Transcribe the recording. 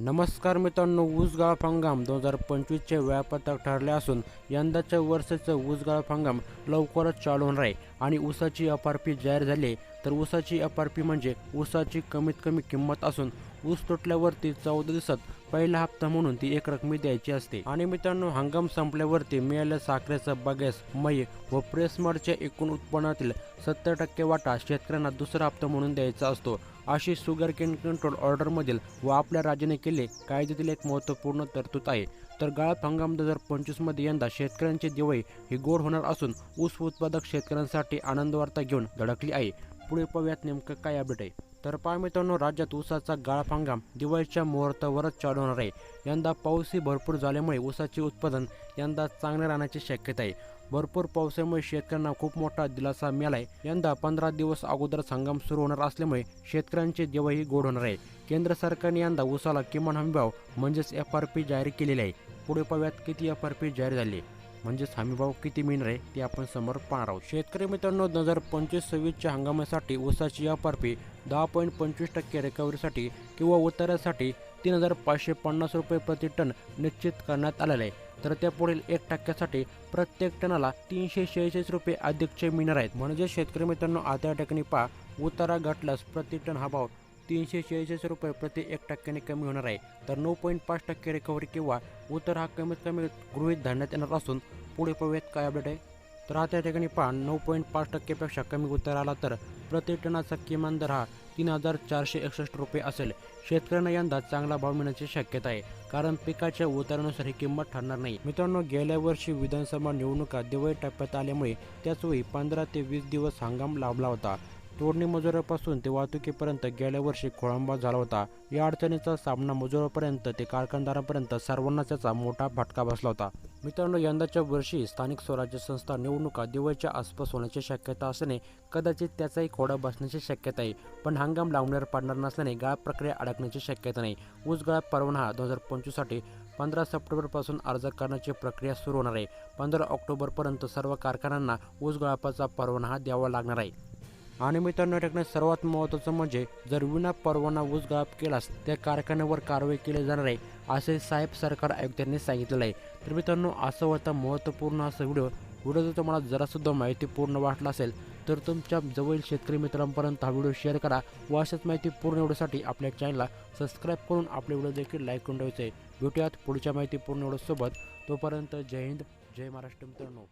नमस्कार मित्रांनो ऊसगाळप हंगाम दोन हजार पंचवीसचे वेळापत्रक ठरले असून यंदाच्या वर्षाचं ऊसगाळप हंगाम लवकरच चालू होणार आहे. आणि ऊसाची एफ आर पी जाहीर झाली तर ऊसाची एफ आर पी म्हणजे ऊसाची कमीत कमी किंमत असून ऊस तुटल्यावरती चौदा दिवसात पहिला हप्ता म्हणून ती एक रकमी द्यायची असते. आणि मित्रांनो हंगाम संपल्यावरती मिळाल्या साखरेचा बगॅस मय व प्रेसमार्टच्या एकूण उत्पन्नातील सत्तर टक्के वाटा शेतकऱ्यांना दुसरा हप्ता म्हणून द्यायचा असतो. अशी शुगर केन कंट्रोल ऑर्डरमधील व आपल्या राज्याने केले कायद्यातील एक महत्त्वपूर्ण तरतूद आहे. तर गाळप हंगाम दोन हजार पंचवीसमध्ये यंदा शेतकऱ्यांची दिवाळी ही गोड होणार असून ऊस उत्पादक शेतकऱ्यांसाठी आनंद वार्ता घेऊन धडकली आहे. पुढे पाहूयात नेमकं काय अपडेट आहे. तर पहा मित्रांनो राज्यात ऊसाचा गाळप हंगाम दिवाळीच्या मुहूर्तावरच चालू होणार आहे. यंदा पाऊसही भरपूर झाल्यामुळे ऊसाचे उत्पादन यंदा चांगले राहण्याची शक्यता आहे. भरपूर पावसामुळे शेतकऱ्यांना खूप मोठा दिलासा मिळालाय. यंदा पंधरा दिवस अगोदरच हंगाम सुरू होणार असल्यामुळे शेतकऱ्यांचे दिवाळी गोड होणार आहे. केंद्र सरकारने यंदा ऊसाला किमान हमीभाव म्हणजेच एफ आर पी जाहीर केलेली आहे. पुढे पाव्यात किती एफ आर पी जाहीर झाली म्हणजेच हमीभाव किती मिळणार आहे ते आपण समोर पाहणार आहोत. शेतकरी मित्रांनो दोन हजार पंचवीस सव्वीसच्या हंगामासाठी ऊसाची एफ दहा पॉईंट पंचवीस टक्के रिकव्हरीसाठी किंवा उतारासाठी तीन हजार पाचशे पन्नास रुपये प्रति टन निश्चित करण्यात आलेलं आहे. तर त्या पुढील एक टक्क्यासाठी प्रत्येक टनाला तीनशे शेहेचाळीस रुपये अधिकचे मिळणार आहेत. म्हणजे शेतकरी मित्रांनो आता या ठिकाणी पहा उतारा घटल्यास प्रति टन हा भाव तीनशे शेहेचाळीस रुपये प्रति एक टक्क्याने कमी होणार आहे. तर नऊ पॉईंट पाच टक्के रिकव्हरी किंवा उतर हा कमीत कमी गृहीत धरण्यात येणार असून पुढे पाहूयात काय अपडेट आहे. तर आता या ठिकाणी पहा नऊ पॉईंट पाच टक्केपेक्षा कमी उतर आला तर प्रति टनाचा किमान दर हा तीन हजार चारशे एकसष्ट रुपये असेल. शेतकऱ्यांना यंदा चांगला भाव मिळण्याची शक्यता आहे कारण पिकाच्या उतारानुसार ही किंमत ठरणार नाही. मित्रांनो गेल्या वर्षी विधानसभा निवडणुका दिवाळी टप्प्यात आल्यामुळे त्याचवेळी पंधरा ते वीस दिवस हंगाम लाभला होता. तोडणी मजुरापासून ते वाहतुकीपर्यंत गेल्या वर्षी खोळंबा झाला होता. या अडचणीचा सामना मजुरापर्यंत ते कारखानदारापर्यंत सर्वांनाच त्याचा मोठा फटका बसला होता. मित्रांनो यंदाच्या वर्षी स्थानिक स्वराज्य संस्था निवडणुका दिवाळीच्या आसपास होण्याची शक्यता असल्याने कदाचित त्याचाही खोडा बसण्याची शक्यता आहे. पण हंगाम लावण्यावर पडणार नसल्याने गाळ प्रक्रिया अडकण्याची शक्यता नाही. ऊस गाळ परवाना दोन हजार पंचवीससाठी पंधरा सप्टेंबरपासून अर्ज करण्याची प्रक्रिया सुरू होणार आहे. पंधरा ऑक्टोबरपर्यंत सर्व कारखान्यांना ऊस गाळपाचा परवाना हा द्यावा लागणार आहे. आणि मित्रांनो या सर्वात महत्त्वाचं म्हणजे जर विना परवाना ऊस गाळप केलास त्या कारखान्यावर कारवाई केली जाणार आहे असे साहेब सरकार आयुक्तांनी सांगितलेलं आहे. तर मित्रांनो असं होता महत्त्वपूर्ण असा व्हिडिओ व्हिडिओ जर तुम्हाला जरासुद्धा माहितीपूर्ण वाटला असेल तर तुमच्या जवळील शेतकरी मित्रांपर्यंत हा व्हिडिओ शेअर करा. व अशाच माहिती पूर्ण व्हिडिओसाठी आपल्या चॅनलला सबस्क्राईब करून आपले व्हिडिओ देखील लाईक करून ठेवायचे. भेटूयात पुढच्या माहितीपूर्ण व्हिडिओसोबत. तोपर्यंत जय हिंद जय महाराष्ट्र मित्रांनो.